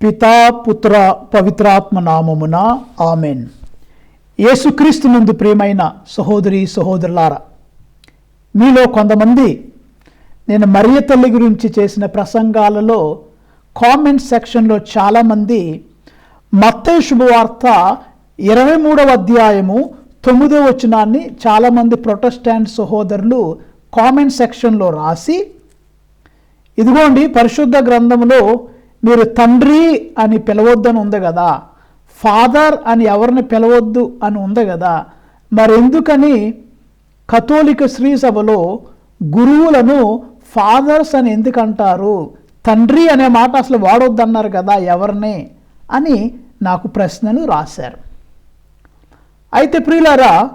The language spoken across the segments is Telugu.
పితా పుత్ర పవిత్రాత్మ నామమున ఆమెన్. యేసుక్రీస్తు నందు ప్రియమైన సహోదరి సహోదరులారా మీలో కొంతమంది నేను మరియ తల్లి గురించి చేసిన ప్రసంగాలలో కామెంట్ సెక్షన్లో చాలామంది మత్తయి శుభవార్త ఇరవై మూడవ అధ్యాయము తొమ్మిదో వచనాన్ని చాలామంది ప్రొటెస్టాంట్ సహోదరులు కామెంట్ సెక్షన్లో రాసి ఇదిగోండి పరిశుద్ధ గ్రంథంలో మీరు తండ్రి అని పిలవద్దని ఉంది కదా ఫాదర్ అని ఎవరిని పిలవద్దు అని ఉంది కదా మరెందుకని కథోలిక శ్రీ సభలో గురువులను ఫాదర్స్ అని ఎందుకంటారు తండ్రి అనే మాట అసలు వాడొద్దన్నారు కదా ఎవరిని అని నాకు ప్రశ్నలు రాశారు. అయితే ప్రియులారా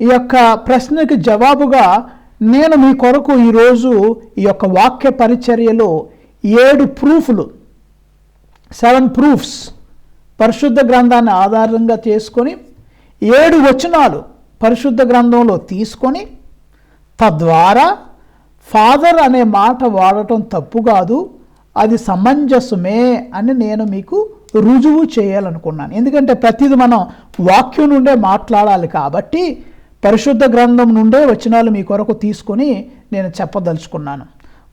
ఈ యొక్క ప్రశ్నకి జవాబుగా నేను మీ కొరకు ఈరోజు ఈ యొక్క వాక్య పరిచర్యలో ఏడు ప్రూఫ్లు సెవెన్ ప్రూఫ్స్ పరిశుద్ధ గ్రంథాన్ని ఆధారంగా చేసుకొని ఏడు వచనాలు పరిశుద్ధ గ్రంథంలో తీసుకొని తద్వారా ఫాదర్ అనే మాట వాడటం తప్పు కాదు అది సమంజసమే అని నేను మీకు రుజువు చేయాలనుకున్నాను. ఎందుకంటే ప్రతిదీ మనం వాక్యం నుండే మాట్లాడాలి కాబట్టి పరిశుద్ధ గ్రంథం నుండే వచనాలు మీ కొరకు తీసుకొని నేను చెప్పదలుచుకున్నాను.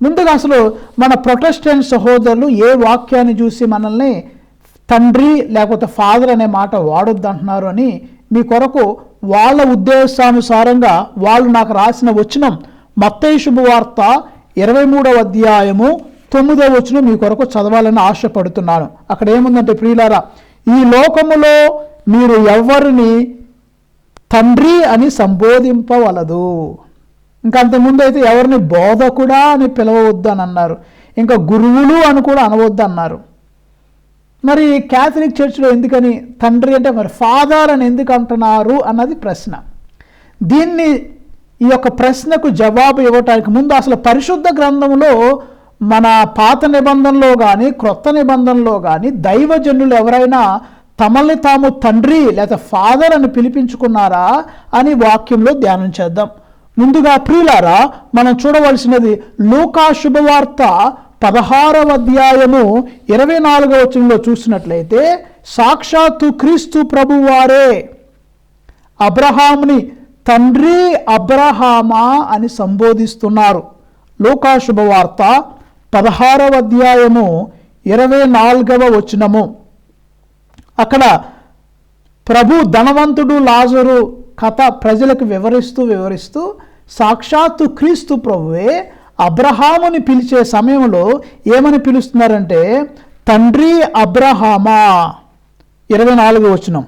ముందుగా అసలు మన ప్రొటెస్టెంట్ సహోదరులు ఏ వాక్యాన్ని చూసి మనల్ని తండ్రి లేకపోతే ఫాదర్ అనే మాట వాడొద్దు అంటున్నారు అని మీ కొరకు వాళ్ళ ఉద్దేశానుసారంగా వాళ్ళు నాకు రాసిన వచనం మత్తయి శుభవార్త ఇరవై మూడవ అధ్యాయము తొమ్మిదవ వచనం మీ కొరకు చదవాలని ఆశపడుతున్నాను. అక్కడ ఏముందంటే ప్రియులారా ఈ లోకములో మీరు ఎవరిని తండ్రి అని సంబోధింపవలదు. ఇంకా అంతకుముందు అయితే ఎవరిని బోధకుడా అని పిలవవద్దు అని అన్నారు. ఇంకా గురువులు అని కూడా అనవద్దు అన్నారు. మరి క్యాథలిక్ చర్చ్లో ఎందుకని? తండ్రి అంటే మరి ఫాదర్ అని ఎందుకు అంటున్నారు అన్నది ప్రశ్న. దీన్ని ఈ యొక్క ప్రశ్నకు జవాబు ఇవ్వటానికి ముందు అసలు పరిశుద్ధ గ్రంథంలో మన పాత నిబంధనలో కానీ క్రొత్త నిబంధనలో కానీ దైవజనులు ఎవరైనా తమల్ని తాము తండ్రి లేదా ఫాదర్ అని పిలిపించుకున్నారా అని వాక్యంలో ధ్యానం చేద్దాం. ముందుగా ప్రియులారా మనం చూడవలసినది లూకా శుభవార్త పదహారవ అధ్యాయము ఇరవై నాలుగవ వచనంలో చూసినట్లయితే సాక్షాత్తు క్రీస్తు ప్రభువారే అబ్రహాముని తండ్రి అబ్రహామా అని సంబోధిస్తున్నారు. లూకా శుభవార్త పదహారవ అధ్యాయము ఇరవై నాలుగవ వచనము. అక్కడ ప్రభు ధనవంతుడు లాజరు కథ ప్రజలకు వివరిస్తూ వివరిస్తూ సాక్షాత్తు క్రీస్తు ప్రభువే అబ్రహాముని పిలిచే సమయంలో ఏమని పిలుస్తున్నారంటే తండ్రి అబ్రహామా? ఇరవై నాలుగు వచనం.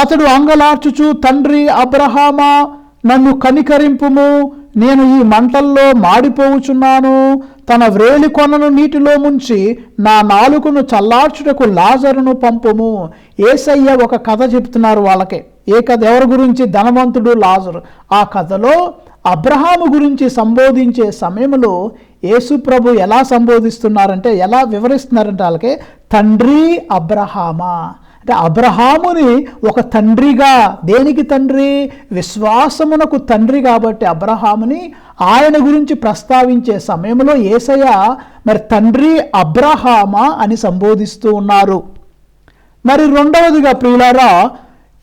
అతడు అంగలార్చుచు తండ్రి అబ్రహామా నన్ను కనికరింపుము. నేను ఈ మంటల్లో మాడిపోవుచున్నాను. తన వ్రేలి కొనను నీటిలో ముంచి నా నాలుకను చల్లార్చుటకు లాజరును పంపుము. ఏసయ్య ఒక కథ చెప్తున్నారు వాళ్ళకి. ఏ కథ ఎవరి గురించి? ధనవంతుడు లాజరు. ఆ కథలో అబ్రహాము గురించి సంబోధించే సమయంలో యేసుప్రభు ఎలా సంబోధిస్తున్నారంటే ఎలా వివరిస్తున్నారంటే వాళ్ళకి తండ్రి అబ్రహామా? అంటే అబ్రహాముని ఒక తండ్రిగా దేనికి తండ్రి? విశ్వాసమునకు తండ్రి కాబట్టి అబ్రహాముని ఆయన గురించి ప్రస్తావించే సమయంలో ఏసయ్య మరి తండ్రి అబ్రహామా? అని సంబోధిస్తూ ఉన్నారు. మరి రెండవదిగా ప్రియులారా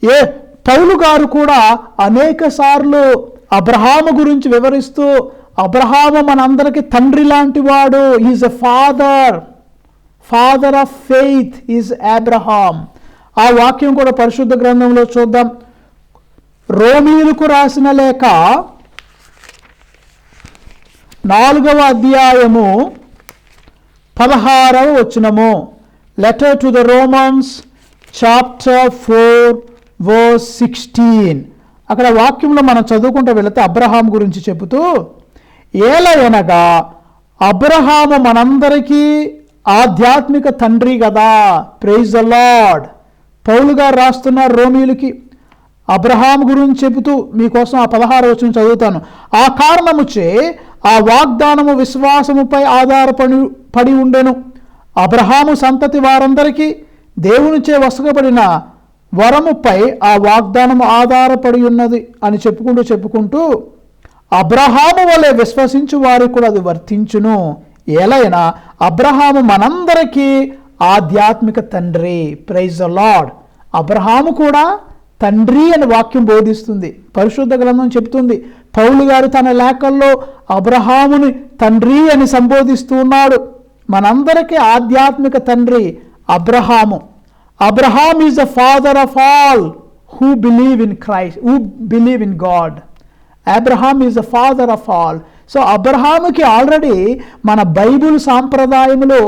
ఏ పౌలు గారు కూడా అనేక సార్లు అబ్రహాము గురించి వివరిస్తూ అబ్రహాము మనందరికీ తండ్రి లాంటి వాడు. Is a father father of faith is Abraham ఆ వాక్యం కూడా పరిశుద్ధ గ్రంథంలో చూద్దాం. రోమీలకు రాసిన లేఖ నాలుగవ అధ్యాయము పదహారవ వచనము. Letter to the Romans chapter four వో సిక్స్టీన్ అక్కడ వాక్యంలో మనం చదువుకుంటూ వెళితే అబ్రహాం గురించి చెబుతూ ఏలయనగా అబ్రహాము మనందరికీ ఆధ్యాత్మిక తండ్రి కదా ప్రైజ్ ద లార్డ్ పౌలు గారు రాస్తున్నారు రోమీలకి అబ్రహాం గురించి చెబుతూ మీకోసం ఆ పదహారు వచ్చిన చదువుతాను. ఆ కారణముచే ఆ వాగ్దానము విశ్వాసముపై ఆధారపడి పడి ఉండెను. అబ్రహాము సంతతి వారందరికీ దేవునిచే వసకబడిన వరముపై ఆ వాగ్దానం ఆధారపడి ఉన్నది అని చెప్పుకుంటూ చెప్పుకుంటూ అబ్రహాము వలె విశ్వసించు వారికి కూడా అది వర్తించును. ఏలైనా అబ్రహాము మనందరికీ ఆధ్యాత్మిక తండ్రి. ప్రైజ్ ద లాడ్ అబ్రహాము కూడా తండ్రి అని వాక్యం బోధిస్తుంది. పరిశుద్ధ గ్రంథం చెప్తుంది పౌలు గారు తన లేఖల్లో అబ్రహాముని తండ్రి అని సంబోధిస్తూ ఉన్నాడు. మనందరికీ ఆధ్యాత్మిక తండ్రి Abraham. Abraham is the father of all who believe in Christ who believe in God Abraham is the father of all so అబ్రహాముకి ఆల్రెడీ మన బైబుల్ సాంప్రదాయంలో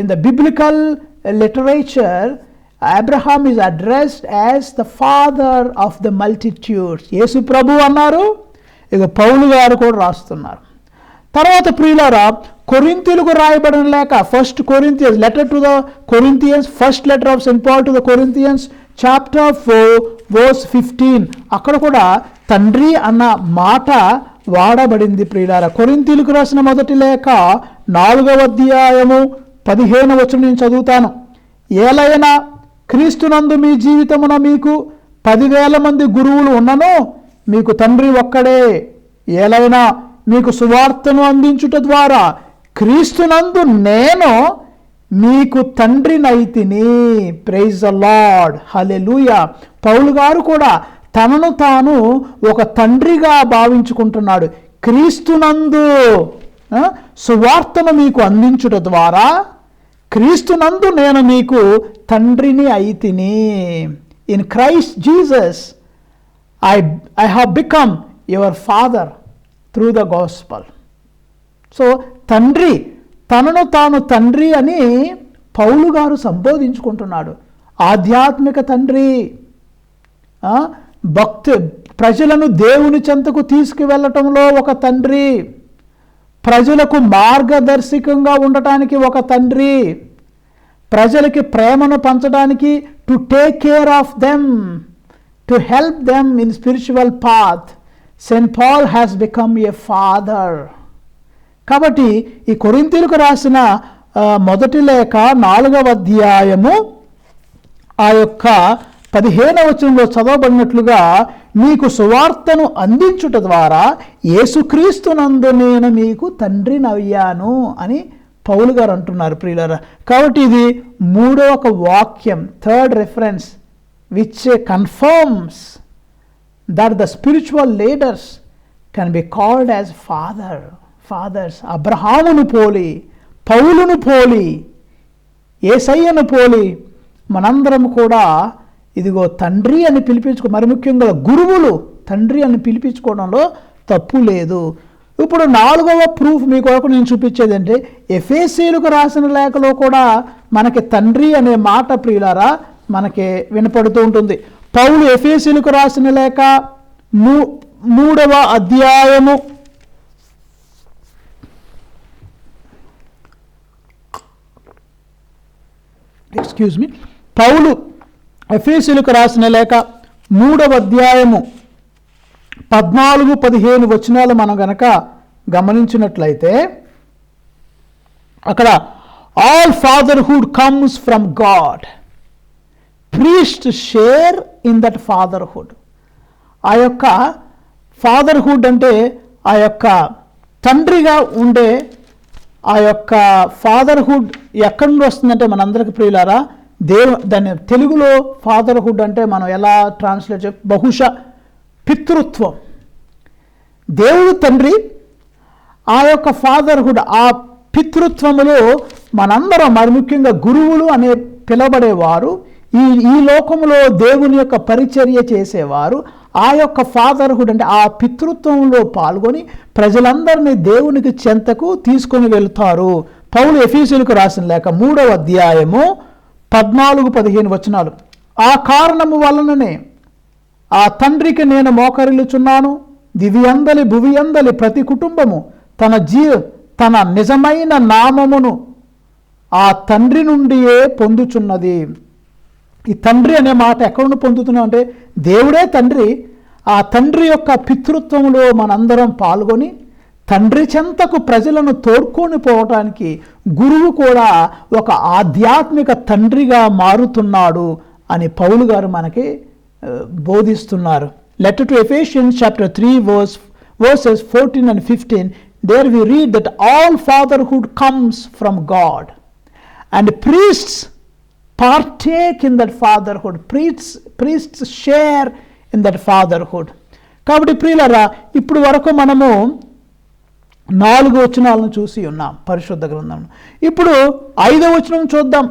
in the biblical literature Abraham is addressed as the father of the multitudes యేసు ప్రభు అన్నారు. ఇక పౌలు గారు కూడా రాస్తున్నారు. తర్వాత ప్రియులారా కొరింతీలకు రాయబడిన లేక first Corinthians letter to the Corinthians first letter of Saint Paul to the Corinthians chapter four verse fifteen అక్కడ కూడా తండ్రి అన్న మాట వాడబడింది ప్రియులారా. కొరింతీలకు రాసిన మొదటి లేఖ నాలుగవ అధ్యాయము పదిహేను వచ్చిన నేను చదువుతాను. ఏలైనా క్రీస్తునందు మీ జీవితమున మీకు పదివేల మంది గురువులు ఉన్నను మీకు తండ్రి ఒక్కడే. ఏలైనా మీకు సువార్తను అందించుట ద్వారా క్రీస్తునందు నేను మీకు తండ్రినైతిని. ప్రైజ్ ద లార్డ్ హలెలూయ పౌలు గారు కూడా తనను తాను ఒక తండ్రిగా భావించుకుంటున్నాడు. క్రీస్తునందు సువార్తను మీకు అందించుట ద్వారా క్రీస్తునందు నేను మీకు తండ్రిని అయితిని. In Christ Jesus I I have become your father through the gospel so తండ్రి తనను తాను తండ్రి అని పౌలు గారు సంబోధించుకుంటున్నాడు. ఆధ్యాత్మిక తండ్రి భక్తి ప్రజలను దేవుని చెంతకు తీసుకువెళ్ళటంలో ఒక తండ్రి ప్రజలకు మార్గదర్శకంగా ఉండటానికి ఒక తండ్రి ప్రజలకి ప్రేమను పంచడానికి to take care of them to help them in spiritual path Saint Paul has become a father కాబట్టి ఈ కొరింతీలకు రాసిన మొదటి లేఖ నాలుగవ అధ్యాయము ఆ యొక్క పదిహేనవ వచనంలో చదవబడినట్లుగా మీకు సువార్తను అందించుట ద్వారా యేసుక్రీస్తునందు నేను మీకు తండ్రినయ్యాను అని పౌలు గారు అంటున్నారు ప్రియులరా. కాబట్టి ఇది మూడో ఒక వాక్యం third reference which confirms that the spiritual leaders can be called as father fathers అబ్రహామును పోలి పౌలును పోలి ఏసయ్యను పోలి మనందరం కూడా ఇదిగో తండ్రి అని పిలిపించుకో మరి ముఖ్యంగా గురువులు తండ్రి అని పిలిపించుకోవడంలో తప్పు లేదు. ఇప్పుడు నాలుగవ ప్రూఫ్ మీ కొరకు నేను చూపించేది అంటే ఎఫ్ఏసీలకు రాసిన లేఖలో కూడా మనకి తండ్రి అనే మాట ప్రియులారా మనకి వినపడుతూ ఉంటుంది. పౌలు ఎఫేసీలకు రాసిన లేక మూ మూడవ అధ్యాయము. ఎక్స్క్యూజ్ మీ పౌలు ఎఫేసులకు రాసిన లేక మూడవ అధ్యాయము. పద్నాలుగు పదిహేను వచనాలు మనం గనక గమనించినట్లయితే అక్కడ all fatherhood comes from God priest share in that fatherhood ఆ యొక్క ఫాదర్హుడ్ అంటే ఆ యొక్క తండ్రిగా ఉండే ఆ యొక్క ఫాదర్హుడ్ ఎక్కడి నుండి వస్తుందంటే మనందరికి ప్రియులారా దేవ దాని తెలుగులో ఫాదర్హుడ్ అంటే మనం ఎలా ట్రాన్స్లేట్ చే బహుశా పితృత్వం. దేవుడు తండ్రి ఆ యొక్క ఫాదర్హుడ్ ఆ పితృత్వములో మనందరం మరి ముఖ్యంగా గురువులు అనే పిలబడేవారు. ఈ ఈ లోకములో దేవుని యొక్క పరిచర్య చేసేవారు ఆ యొక్క ఫాదర్హుడ్ అంటే ఆ పితృత్వంలో పాల్గొని ప్రజలందరినీ దేవునికి చెంతకు తీసుకొని వెళ్తారు. పౌలు ఎఫీసులకు రాసిన లేక మూడవ అధ్యాయము పద్నాలుగు పదిహేను వచనాలు. ఆ కారణము వలననే ఆ తండ్రికి నేను మోకరిల్లుచున్నాను. దివ్యందలి భువియందలి ప్రతి కుటుంబము తన జీ తన నిజమైన నామమును ఆ తండ్రి నుండియే పొందుచున్నది. ఈ తండ్రి అనే మాట ఎక్కడ నుండి పొందుతున్నాం అంటే దేవుడే తండ్రి. ఆ తండ్రి యొక్క పితృత్వంలో మనందరం పాల్గొని తండ్రి చెంతకు ప్రజలను తోడ్కొని పోవటానికి గురువు కూడా ఒక ఆధ్యాత్మిక తండ్రిగా మారుతున్నాడు అని పౌలు గారు మనకి బోధిస్తున్నారు. Letter to Ephesians chapter three verse verses fourteen and fifteen there we read that all fatherhood comes from God and priests partake in that fatherhood priests priests share in that fatherhood కాబట్టి ప్రియులరా ఇప్పుడు వరకు మనము నాలుగు వచనాలను చూసి ఉన్నాం పరిశుద్ధ గ్రంథం ఇప్పుడు ఐదవ వచనం చూద్దాం.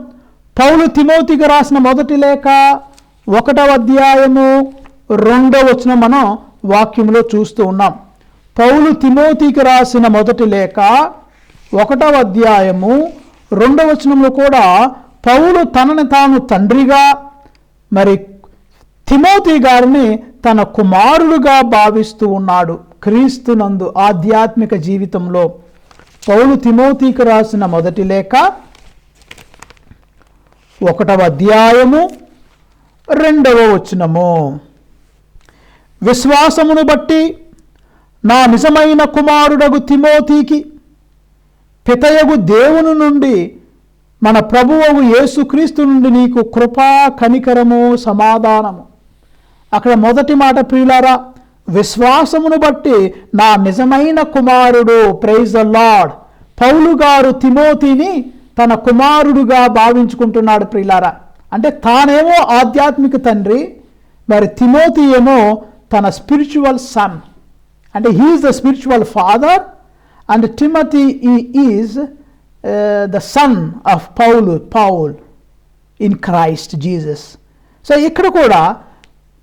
పౌలు తిమోతికి రాసిన మొదటి లేఖ ఒకటవ అధ్యాయము రెండవ వచనం మనం వాక్యంలో చూస్తూ ఉన్నాం. పౌలు తిమోతికి రాసిన మొదటి లేఖ ఒకటవ అధ్యాయము రెండవ వచనంలో కూడా పౌలు తనని తాను తండ్రిగా మరి తిమోతి గారిని తన కుమారుడుగా భావిస్తూ ఉన్నాడు క్రీస్తునందు ఆధ్యాత్మిక జీవితంలో. పౌలు తిమోతికి రాసిన మొదటి లేఖ ఒకటవ అధ్యాయము రెండవ వచనము. విశ్వాసమును బట్టి నా నిజమైన కుమారుడగు తిమోతికి పితయగు దేవుని నుండి మన ప్రభువు యేసుక్రీస్తు నుండి నీకు కృపా కనికరము సమాధానము. అక్కడ మొదటి మాట ప్రియులారా విశ్వాసమును బట్టి నా నిజమైన కుమారుడు ప్రైజ్ ద లార్డ్. పౌలు గారు తిమోతిని తన కుమారుడుగా భావించుకుంటున్నాడు ప్రియులారా. అంటే తానేమో ఆధ్యాత్మిక తండ్రి మరి తిమోతి ఏమో తన స్పిరిచువల్ సన్. అంటే he is the spiritual father and Timothy is the son of Paul Paul in Christ Jesus so ఇక్కడ కూడా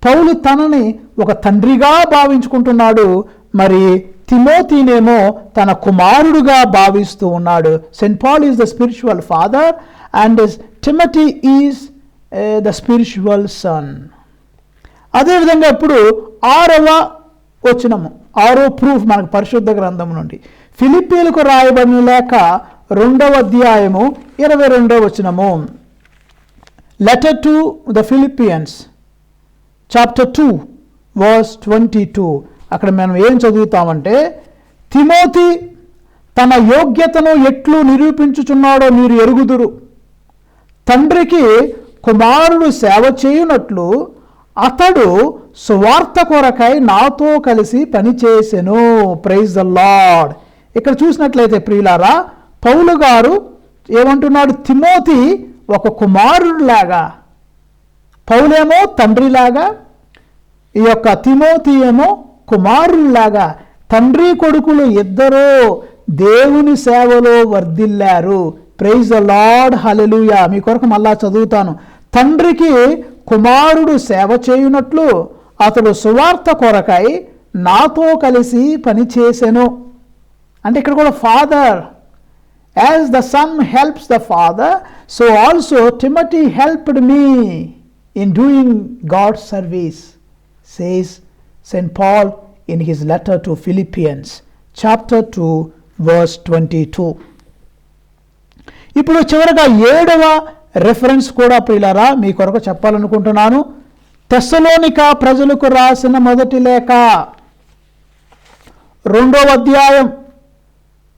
పౌలు తనని ఒక తండ్రిగా భావించుకుంటున్నాడు మరి తిమోతినేమో తన కుమారుడుగా భావిస్తూ ఉన్నాడు. Saint Paul is the spiritual father and Timothy is the spiritual son అదేవిధంగా ఇప్పుడు ఆరవ వచనము ఆరో ప్రూఫ్ మనకు పరిశుద్ధ గ్రంథం నుండి. ఫిలిప్పీలకు రాయబడిన లేక రెండవ అధ్యాయము ఇరవై రెండవ వచనము. Letter to the Philippians chapter two verse twenty two అక్కడ మనం ఏం చదువుతామంటే తిమోతి తన యోగ్యతను ఎట్లు నిరూపించుచున్నాడో మీరు ఎరుగుదురు. తండ్రికి కుమారుడు సేవ చేయునట్లు అతడు సువార్త కొరకై నాతో కలిసి పనిచేసెను ప్రైజ్ ద లార్డ్ ఇక్కడ చూసినట్లయితే ప్రియులారా పౌలు గారు ఏమంటున్నాడు? తిమోతి ఒక కుమారుడిలాగా పౌలేమో తండ్రిలాగా ఈ యొక్క తిమోతి ఏమో కుమారుల్లాగా తండ్రి కొడుకులు ఇద్దరూ దేవుని సేవలో వర్ధిల్లారు. ప్రైజ్ ద లార్డ్ హలెలుయా మీ కొరకు మళ్ళా చదువుతాను. తండ్రికి కుమారుడు సేవ చేయునట్లు అతడు సువార్త కొరకై నాతో కలిసి పనిచేసెను అంటే ఇక్కడ కూడా father as the son helps the father so also Timothy helped me in doing God service says Saint Paul in his letter to Philippians chapter two verse twenty two ఇప్పుడు చివరగా ఏడవ రెఫరెన్స్ కూడా ప్రియులారా మీ కొరకు చెప్పాలనుకుంటున్నాను. తెస్సలోనిక ప్రజలకు రాసిన మొదటి లేఖ. రెండవ అధ్యాయం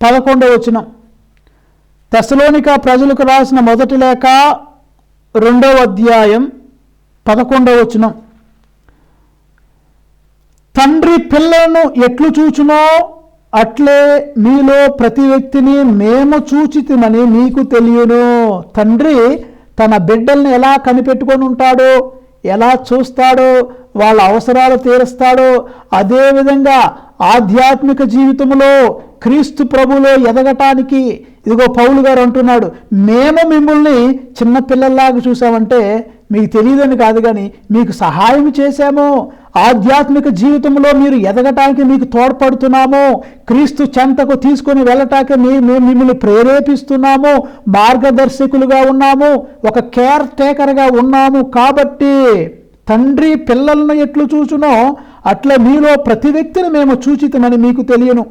పదకొండవ వచనం. తెస్సలోనిక ప్రజలకు రాసిన మొదటి లేఖ రెండవ అధ్యాయం పదకొండవ వచనం. తండ్రి పిల్లలను ఎట్లు చూచునో అట్లే మీలో ప్రతి వ్యక్తిని మేము చూచితిమని మీకు తెలియను. తండ్రి తన బిడ్డల్ని ఎలా కనిపెట్టుకొని ఉంటాడో ఎలా చూస్తాడో వాళ్ళ అవసరాలు తీరుస్తాడో అదేవిధంగా ఆధ్యాత్మిక జీవితంలో క్రీస్తు ప్రభులో ఎదగటానికి ఇదిగో పౌలు గారు అంటున్నాడు మేము మిమ్మల్ని చిన్నపిల్లల్లాగా చూసామంటే మీకు తెలియదని కాదు కానీ మీకు సహాయం చేశాము ఆధ్యాత్మిక జీవితంలో మీరు ఎదగటానికి మీకు తోడ్పడుతున్నాము క్రీస్తు చెంతకు తీసుకొని వెళ్ళటానికి మీ మేము మిమ్మల్ని ప్రేరేపిస్తున్నాము మార్గదర్శకులుగా ఉన్నాము ఒక కేర్ టేకర్గా ఉన్నాము కాబట్టి తండ్రి పిల్లలను ఎట్లు చూచునో అట్లా మీలో ప్రతి వ్యక్తిని మేము చూచితమని మీకు తెలియను.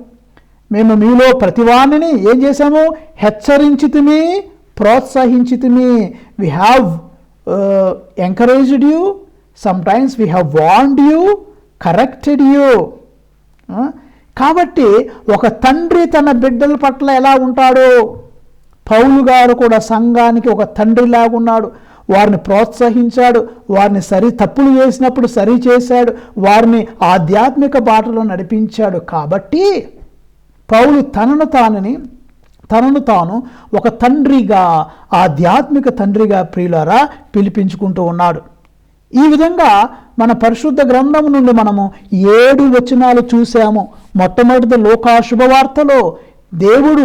మేము మీలో ప్రతివాణిని ఏం చేశాము? హెచ్చరించితిమి ప్రోత్సహించితిమి. We have encouraged you sometimes we have warned you corrected you కాబట్టి ఒక తండ్రి తన బిడ్డల పట్ల ఎలా ఉంటాడో? పౌలు గారు కూడా సంఘానికి ఒక తండ్రి ఉన్నాడు వారిని ప్రోత్సహించాడు వారిని సరి తప్పులు చేసినప్పుడు సరి చేశాడు వారిని ఆధ్యాత్మిక బాటలో నడిపించాడు. కాబట్టి పౌలు తనను తానని తనను తాను ఒక తండ్రిగా ఆధ్యాత్మిక తండ్రిగా ప్రియులారా పిలిపించుకుంటూ ఉన్నాడు. ఈ విధంగా మన పరిశుద్ధ గ్రంథం నుండి మనము ఏడు వచనాలు చూసాము మొట్టమొదటి లోకా శుభవార్తలో దేవుడు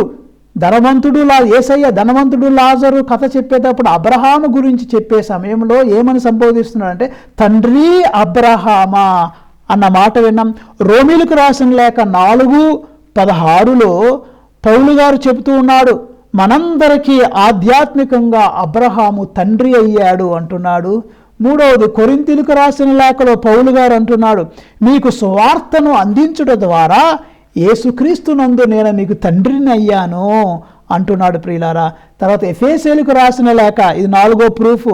ధనవంతుడు లా ఏసయ్య ధనవంతుడు లాజరు కథ చెప్పేటప్పుడు అబ్రహాము గురించి చెప్పే సమయంలో ఏమని సంబోధిస్తున్నాడంటే తండ్రి అబ్రహామా అన్న మాట విన్నాం. రోమిలకు రాసిన లేక నాలుగు పదహారులో పౌలు గారు చెబుతూ ఉన్నాడు మనందరికీ ఆధ్యాత్మికంగా అబ్రహాము తండ్రి అయ్యాడు అంటున్నాడు. మూడవది కొరింతిలకు రాసిన లేఖలో పౌలు గారు అంటున్నాడు మీకు సువార్తను అందించుట ద్వారా ఏసుక్రీస్తునందు నేను మీకు తండ్రిని అయ్యాను అంటున్నాడు ప్రియులారా. తర్వాత ఎఫేసేలకు రాసిన లేఖ ఇది నాలుగో ప్రూఫ్.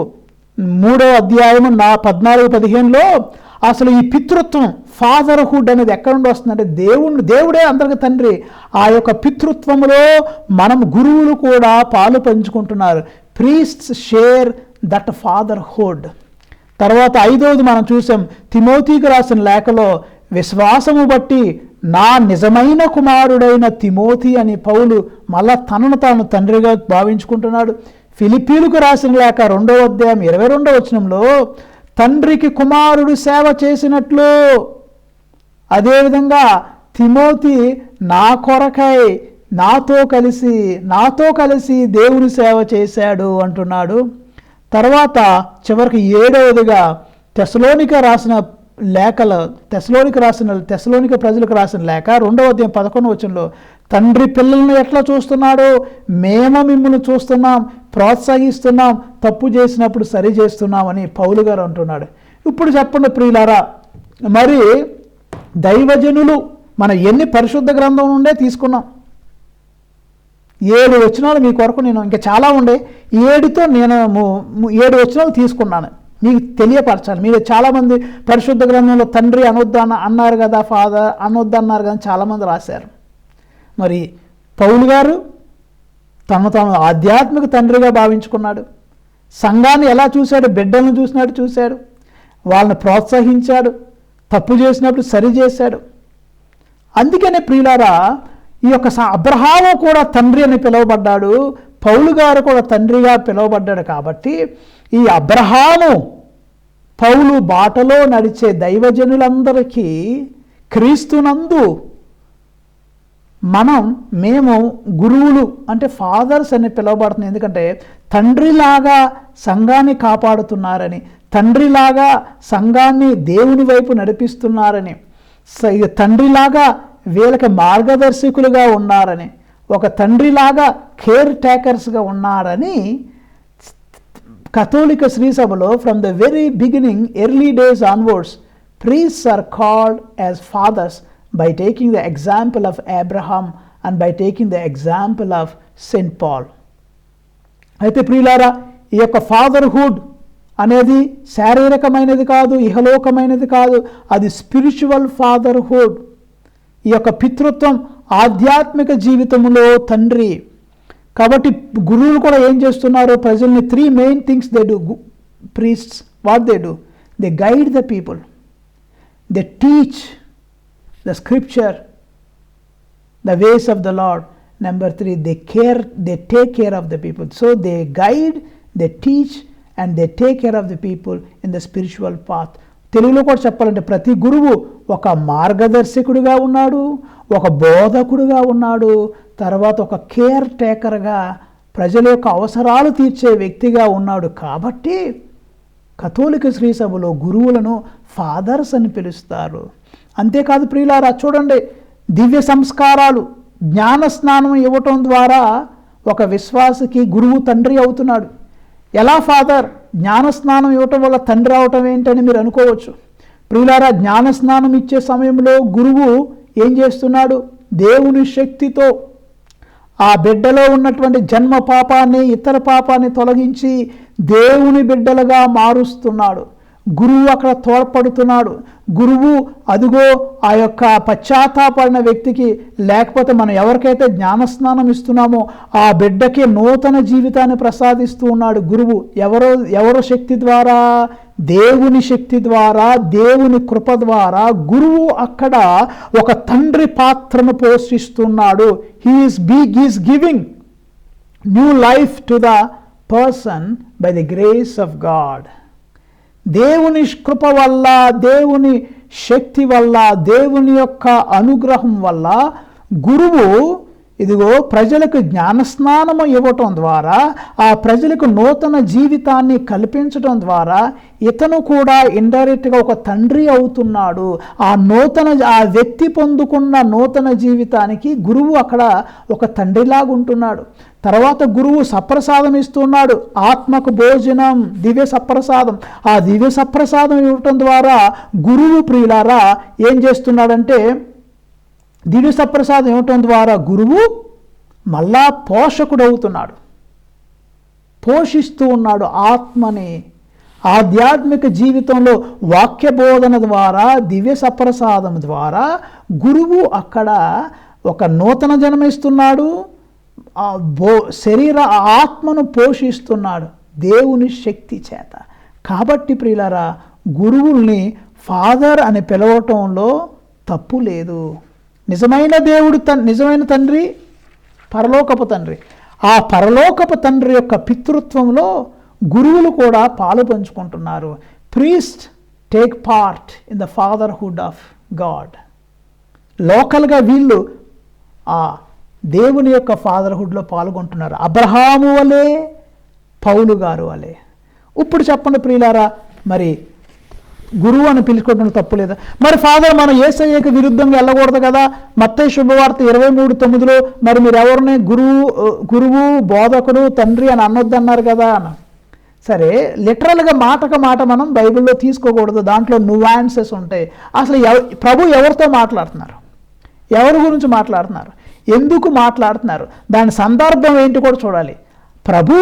మూడో అధ్యాయము నా పద్నాలుగు పదిహేనులో అసలు ఈ పితృత్వం ఫాదర్హుడ్ అనేది ఎక్కడ నుండి వస్తుందంటే దేవుడు దేవుడే అందరికి తండ్రి. ఆ యొక్క పితృత్వంలో మనం గురువులు కూడా పాలు పంచుకుంటున్నారు. Priests share that fatherhood. తర్వాత ఐదవది మనం చూసాం తిమోతికి రాసిన లేఖలో విశ్వాసము బట్టి నా నిజమైన కుమారుడైన తిమోతి అని పౌలు మళ్ళా తనను తాను తండ్రిగా భావించుకుంటున్నాడు. ఫిలిపీలకు రాసిన లేక రెండవ అధ్యాయం ఇరవై రెండవ వచనంలో తండ్రికి కుమారుడు సేవ చేసినట్లు. అదేవిధంగా తిమోతి నా కొరకై నాతో కలిసి నాతో కలిసి దేవుని సేవ చేశాడు అంటున్నాడు. తర్వాత చివరికి ఏడవదిగా తెసలోనిక రాసిన లేఖల తెసలోనికి రాసిన తెసలోనిక ప్రజలకు రాసిన లేఖ రెండవ అధ్యాయం పదకొండు వచనంలో తండ్రి పిల్లల్ని ఎట్లా చూస్తున్నాడో మేము మిమ్మల్ని చూస్తున్నాం ప్రోత్సహిస్తున్నాం తప్పు చేసినప్పుడు సరి చేస్తున్నామని పౌలు గారు అంటున్నాడు. ఇప్పుడు చెప్పండి ప్రియులారా మరి దైవజనులు మనం ఎన్ని పరిశుద్ధ గ్రంథం నుండే తీసుకున్నాం? ఏడు వచనాలు మీ కొరకు నేను ఇంకా చాలా ఉండే. ఏడుతో నేను ఏడు వచనాలు తీసుకున్నాను. మీకు తెలియపరచాలి. మీరు చాలామంది పరిశుద్ధ గ్రంథంలో తండ్రి అనొద్దన్న అన్నారు కదా ఫాదర్ అనొద్దు అన్నారు కదా చాలామంది రాశారు. మరి పౌలు గారు తను తాను ఆధ్యాత్మిక తండ్రిగా భావించుకున్నాడు. సంఘాన్ని ఎలా చూశాడు? బిడ్డలను చూసినట్టు చూశాడు. వాళ్ళని ప్రోత్సహించాడు. తప్పు చేసినప్పుడు సరి చేశాడు. అందుకనే ప్రియులారా ఈ యొక్క అబ్రహాము కూడా తండ్రి అని పిలువబడ్డాడు. పౌలు గారు కూడా తండ్రిగా పిలువబడ్డాడు కాబట్టి ఈ అబ్రహాము పౌలు బాటలో నడిచే దైవజనులందరికీ క్రీస్తునందు మనం మేము గురువులు అంటే ఫాదర్స్ అని పిలువబడుతుంది. ఎందుకంటే తండ్రిలాగా సంఘాన్ని కాపాడుతున్నారని తండ్రిలాగా సంఘాన్ని దేవుని వైపు నడిపిస్తున్నారని స- తండ్రిలాగా వీళ్ళకి మార్గదర్శకులుగా ఉన్నారని ఒక తండ్రిలాగా కేర్ టేకర్స్గా ఉన్నారని కథోలిక శ్రీసభలో from the very beginning early days onwards priests are called as fathers by taking the example of Abraham and by taking the example of Saint Paul అయితే ప్రియులారా ఈ యొక్క ఫాదర్హుడ్ అనేది శారీరకమైనది కాదు ఇహలోకమైనది కాదు అది స్పిరిచువల్ ఫాదర్హుడ్ ఈ యొక్క పితృత్వం ఆధ్యాత్మిక జీవితంలో తండ్రి. కాబట్టి గురువులు కూడా ఏం చేస్తున్నారు? ప్రజల్ని three main things they do priests what they do they guide the people they teach the scripture the ways of the Lord number three they care they take care of the people so they guide they teach and they take care of the people in the spiritual path తెలుగులో కూడా చెప్పాలంటే ప్రతి గురువు ఒక మార్గదర్శకుడిగా ఉన్నాడు ఒక బోధకుడుగా ఉన్నాడు తర్వాత ఒక కేర్ టేకర్గా ప్రజల యొక్క అవసరాలు తీర్చే వ్యక్తిగా ఉన్నాడు కాబట్టి కథోలిక శ్రీసభలో గురువులను ఫాదర్స్ అని పిలుస్తారు. అంతేకాదు ప్రియులారా చూడండి దివ్య సంస్కారాలు జ్ఞాన స్నానం ఇవ్వటం ద్వారా ఒక విశ్వాసకి గురువు తండ్రి అవుతున్నాడు. ఎలా ఫాదర్? జ్ఞాన స్నానం ఇవ్వటం వల్ల తండ్రి అవటం ఏంటని మీరు అనుకోవచ్చు. ప్రియులారా జ్ఞాన స్నానం ఇచ్చే సమయంలో గురువు ఏం చేస్తున్నాడు? దేవుని శక్తితో ఆ బిడ్డలో ఉన్నటువంటి జన్మ పాపాన్ని ఇతర పాపాన్ని తొలగించి దేవుని బిడ్డలుగా మారుస్తున్నాడు. గురువు అక్కడ తోడ్పడుతున్నాడు. గురువు అదిగో ఆ యొక్క పశ్చాత్తాపడిన వ్యక్తికి లేకపోతే మనం ఎవరికైతే జ్ఞానస్నానం ఇస్తున్నామో ఆ బిడ్డకి నూతన జీవితాన్ని ప్రసాదిస్తూ ఉన్నాడు గురువు. ఎవరో ఎవరో శక్తి ద్వారా? దేవుని శక్తి ద్వారా దేవుని కృప ద్వారా గురువు అక్కడ ఒక తండ్రి పాత్రను పోషిస్తున్నాడు. He is being is giving new life to the person by the grace of God దేవుని కృప వల్ల దేవుని శక్తి వల్ల దేవుని యొక్క అనుగ్రహం వల్ల గురువు ఇదిగో ప్రజలకు జ్ఞానస్నానము ఇవ్వటం ద్వారా ఆ ప్రజలకు నూతన జీవితాన్ని కల్పించడం ద్వారా ఇతను కూడా ఇండైరెక్ట్గా ఒక తండ్రి అవుతున్నాడు. ఆ నూతన ఆ వ్యక్తి పొందుకున్న నూతన జీవితానికి గురువు అక్కడ ఒక తండ్రిలాగా ఉంటున్నాడు తర్వాత గురువు సప్రసాదం ఇస్తున్నాడు. ఆత్మకు భోజనం దివ్య సప్రసాదం. ఆ దివ్య సప్రసాదం ఇవ్వటం ద్వారా గురువు ప్రియులారా ఏం చేస్తున్నాడంటే దివ్య సప్రసాదం ఇవ్వటం ద్వారా గురువు మళ్ళా పోషకుడవుతున్నాడు. పోషిస్తూ ఉన్నాడు ఆత్మని. ఆధ్యాత్మిక జీవితంలో వాక్య బోధన ద్వారా దివ్య సప్రసాదం ద్వారా గురువు అక్కడ ఒక నూతన జన్మ ఇస్తున్నాడు. బో శరీర ఆత్మను పోషిస్తున్నాడు దేవుని శక్తి చేత. కాబట్టి ప్రియులరా గురువుల్ని ఫాదర్ అని పిలవటంలో తప్పు లేదు. నిజమైన దేవుడు తన్ నిజమైన తండ్రి పరలోకపు తండ్రి. ఆ పరలోకపు తండ్రి యొక్క పితృత్వంలో గురువులు కూడా పాలు పంచుకుంటున్నారు. Priest take part in the fatherhood of God. లోకల్గా వీళ్ళు ఆ దేవుని యొక్క ఫాదర్హుడ్లో పాల్గొంటున్నారు. అబ్రహాము వలె పౌలు గారు వలె. ఇప్పుడు చెప్పండి ప్రియులారా మరి గురువు అని పిలుచుకోవడం తప్పు లేదా? మరి ఫాదర్ మనం ఏసయ్యకి విరుద్ధంగా వెళ్ళకూడదు కదా? మత్తే శుభవార్త ఇరవై మూడు తొమ్మిదిలో మరి మీరు ఎవరిని గురువు గురువు బోధకుడు తండ్రి అని అనొద్దన్నారు కదా అన్న. సరే లిటరల్గా మాటకు మాట మనం బైబిల్లో తీసుకోకూడదు. దాంట్లో నువాన్సెస్ ఉంటాయి. అసలు ఎవ ప్రభు ఎవరితో మాట్లాడుతున్నారు? ఎవరి గురించి మాట్లాడుతున్నారు? ఎందుకు మాట్లాడుతున్నారు? దాని సందర్భం ఏంటి కూడా చూడాలి. ప్రభు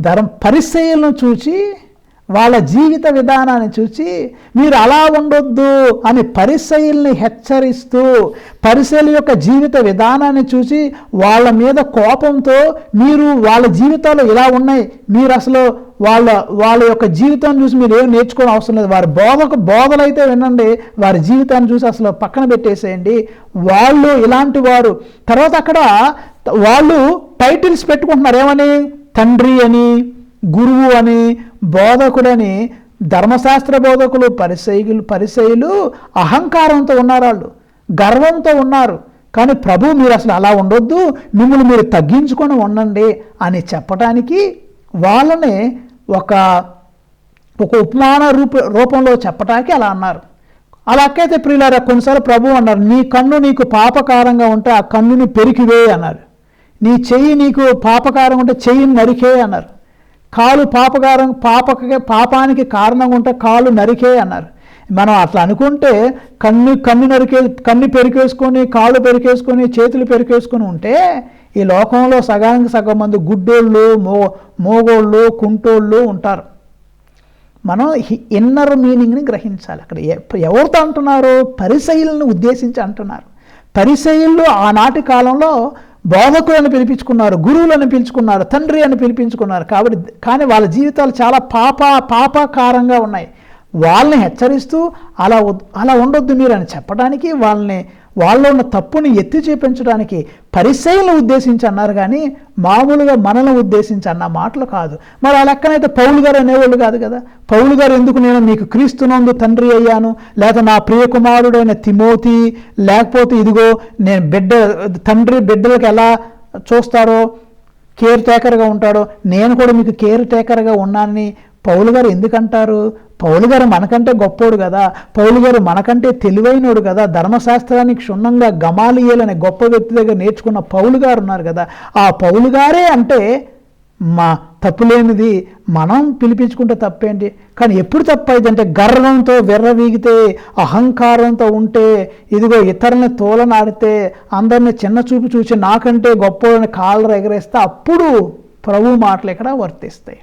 ధర్మ పరిచయలను చూచి వాళ్ళ జీవిత విధానాన్ని చూసి మీరు అలా ఉండొద్దు అని పరిశైల్ని హెచ్చరిస్తూ పరిశైల యొక్క జీవిత విధానాన్ని చూసి వాళ్ళ మీద కోపంతో మీరు వాళ్ళ జీవితాలు ఇలా ఉన్నాయి మీరు అసలు వాళ్ళ వాళ్ళ యొక్క జీవితాన్ని చూసి మీరు ఏం నేర్చుకోవడం అవసరం లేదు. వారి బోధకు బోధలు అయితే వినండి వారి జీవితాన్ని చూసి అసలు పక్కన పెట్టేసేయండి. వాళ్ళు ఇలాంటి వారు. తర్వాత అక్కడ వాళ్ళు టైటిల్స్ పెట్టుకుంటున్నారు. ఏమని? తండ్రి అని గురువు అని బోధకులని ధర్మశాస్త్ర బోధకులు పరిశైలు పరిశైలు అహంకారంతో ఉన్నారు వాళ్ళు గర్వంతో ఉన్నారు. కానీ ప్రభు మీరు అసలు అలా ఉండొద్దు మిమ్మల్ని మీరు తగ్గించుకొని ఉండండి అని చెప్పటానికి వాళ్ళని ఒక ఒక ఉపమాన రూప రూపంలో చెప్పటానికి అలా అన్నారు. అలా అక్కైతే ప్రియులారా కొన్నిసార్లు ప్రభు అన్నారు నీ కన్ను నీకు పాపకారంగా ఉంటే ఆ కన్నుని పెరికివే అన్నారు. నీ చెయ్యి నీకు పాపకారం ఉంటే చెయ్యిని నరికే అన్నారు. కాలు పాపకారం పాపక పాపానికి కారణంగా ఉంటే కాలు నరికే అన్నారు. మనం అట్లా అనుకుంటే కన్ను కన్ను నరికే కన్ను పెరికేసుకొని కాళ్ళు పెరికేసుకొని చేతులు పెరికేసుకొని ఉంటే ఈ లోకంలో సగానికి సగం మంది గుడ్డోళ్ళు మో మోగోళ్ళు కుంటోళ్ళు ఉంటారు. మనం ఇన్నర్ మీనింగ్ని గ్రహించాలి. అక్కడ ఎవరితో అంటున్నారు? పరిశైలను ఉద్దేశించి అంటున్నారు. పరిశైలు ఆనాటి కాలంలో బోధకులను పిలిపించుకున్నారు గురువులను పిలుచుకున్నారు తండ్రి అని పిలిపించుకున్నారు. కాబట్టి కానీ వాళ్ళ జీవితాలు చాలా పాప పాపకారంగా ఉన్నాయి. వాళ్ళని హెచ్చరిస్తూ అలా అలా ఉండొద్దు మీరు అని చెప్పడానికి వాళ్ళని వాళ్ళలో ఉన్న తప్పుని ఎత్తి చూపించడానికి పరిశైలను ఉద్దేశించి అన్నారు కానీ మామూలుగా మనల్ని ఉద్దేశించి అన్న మాటలు కాదు. మరి ఆ లెక్కనైతే పౌలు గారు అనేవాళ్ళు కాదు కదా? పౌలు గారు ఎందుకు నేను మీకు క్రీస్తునందు తండ్రి అయ్యాను? లేదా నా ప్రియకుమారుడైన తిమోతి లేకపోతే ఇదిగో నేను బిడ్డ తండ్రి బిడ్డలకు ఎలా చూస్తారో కేర్ టేకర్గా ఉంటాడో నేను కూడా మీకు కేర్ టేకర్గా ఉన్నానని పౌలు గారు ఎందుకంటారు? పౌలు గారు మనకంటే గొప్పోడు కదా. పౌలు గారు మనకంటే తెలివైనోడు కదా. ధర్మశాస్త్రానికి క్షుణ్ణంగా గమాలియల్ గొప్ప వ్యక్తి దగ్గర నేర్చుకున్న పౌలు గారు ఉన్నారు కదా. ఆ పౌలు గారే అంటే మా తప్పులేనిది. మనం పిలిపించుకుంటే తప్పేంటి? కానీ ఎప్పుడు తప్పైందంటే గర్వంతో విర్రవీగితే అహంకారంతో ఉంటే ఇదిగో ఇతరులని తోలనాడితే అందరిని చిన్న చూపు చూసి నాకంటే గొప్పని కాళ్ళు ఎగరేస్తే అప్పుడు ప్రభు మాటలు ఇక్కడ వర్తిస్తాయి.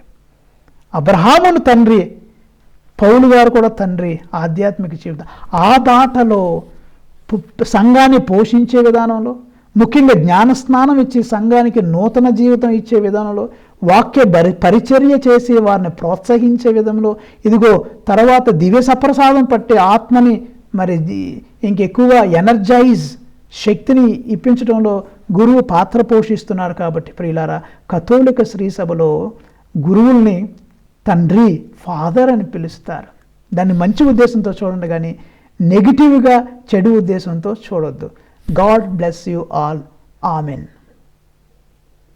అబ్రహామును తండ్రి పౌలు గారు కూడా తండ్రి ఆధ్యాత్మిక జీవితం. ఆ దాటలో సంఘాన్ని పోషించే విధానంలో ముఖ్యంగా జ్ఞానస్నానం ఇచ్చి సంఘానికి నూతన జీవితం ఇచ్చే విధానంలో వాక్య పరి పరిచర్య చేసి వారిని ప్రోత్సహించే విధంలో ఇదిగో తర్వాత దివ్య సప్రసాదం పట్టే ఆత్మని మరి ఇంకెక్కువ ఎనర్జైజ్ శక్తిని ఇప్పించడంలో గురువు పాత్ర పోషిస్తున్నారు కాబట్టి ప్రియులారా కథోలిక శ్రీసభలో గురువుల్ని తండ్రి ఫాదర్ అని పిలుస్తారు. దాన్ని మంచి ఉద్దేశంతో చూడండి కానీ నెగిటివ్గా చెడు ఉద్దేశంతో చూడొద్దు. God bless you all. Amen.